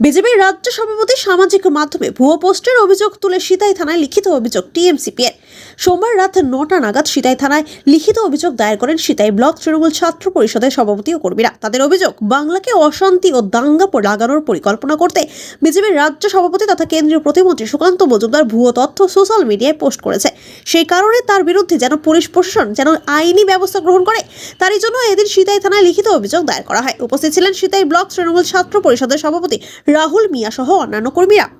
বিজেপির রাজ্য সভাপতি সামাজিক মাধ্যমে ভুয়ো পোস্টের অভিযোগ তুলে সিতাই থানায় লিখিত অভিযোগ টিএমসিপিএর। সোমবার রাত নটা নাগাদ সিতাই থানায় লিখিত অভিযোগ দায়ের করেন সিতাই ব্লক তৃণমূল ছাত্র পরিষদের সভাপতি ও কর্মীরা। তাদের অভিযোগ, বাংলাকে অশান্তি ও দাঙ্গা লাগানোর পরিকল্পনা করতে বিজেপির রাজ্য সভাপতি তথা কেন্দ্রীয় প্রতিমন্ত্রী সুকান্ত মজুমদার ভুয়ো তথ্য সোশ্যাল মিডিয়ায় পোস্ট করেছে। সেই কারণে তার বিরুদ্ধে যেন পুলিশ প্রশাসন যেন আইনি ব্যবস্থা গ্রহণ করে, তারই জন্য এদিন সিতাই থানায় লিখিত অভিযোগ দায়ের করা হয়। উপস্থিত ছিলেন সিতাই ব্লক তৃণমূল ছাত্র পরিষদের সভাপতি রাহুল মিয়া সহ অন্যান্য কর্মীরা।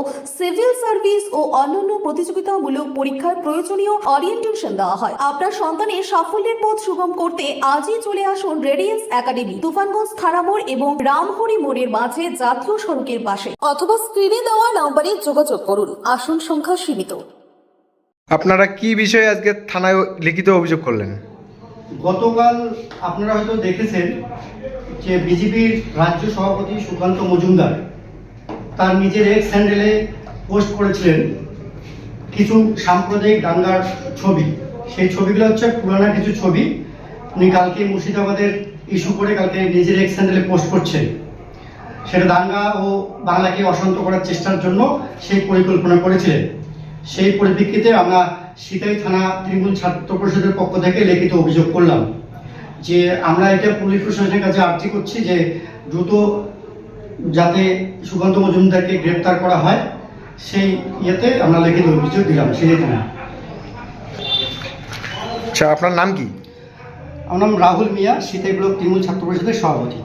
সিভিল সার্ভিস ও অন্যান্য প্রতিযোগিতামূলক পরীক্ষার প্রয়োজনীয় অরিয়েন্টেশন দেওয়া হয়। আপনার সন্তানের সাফল্যের পথ সুগম করতে আজই চলে আসুন রেডিয়েন্স একাডেমি তুফানগঞ্জ থানা মোড় এবং রামহরি মোড়ের মাঝে জাতীয় সড়কের পাশে। অথবা স্ক্রিনে দেওয়া নম্বরে যোগাযোগ করুন। আসন সংখ্যা সীমিত। আপনারা কি বিষয়ে আজকে থানায় লিখিত অভিযোগ করলেন? গতকাল আপনারা হয়তো দেখেছেন যে বিজেপির রাজ্য সভাপতি সুকান্ত মজুমদার তার নিজের এক্স হ্যান্ডেলে পোস্ট করেছিলেন কিছু সাম্প্রদায়িক দাঙ্গার ছবি। সেই ছবিগুলো হচ্ছে পুরানো কিছু ছবি। উনি কালকে মুর্শিদাবাদের ইস্যু করে কালকে নিজের এক্স হ্যান্ডেলে পোস্ট করছেন সেটা দাঙ্গা ও বাংলাকে অশান্ত করার চেষ্টার জন্য সেই পরিকল্পনা করেছিলেন। সেই পরিপ্রেক্ষিতে আমরা সিতাই থানা তৃণমূল ছাত্র পরিষদের পক্ষ থেকে লিখিত অভিযোগ করলাম যে আমরা এটা পুলিশ প্রশাসনের কাছে আর্জি করছি যে দ্রুত যাতে সুকান্ত মজুমদারকে গ্রেপ্তার করা হয় সেই ইয়েতে আমরা লিখিত অভিযোগ দিলাম সেই এখানে আচ্ছা আপনার নাম কি? আমার নাম রাহুল মিয়া সীতাই ব্লক তৃণমূল ছাত্র পরিষদের সভাপতি।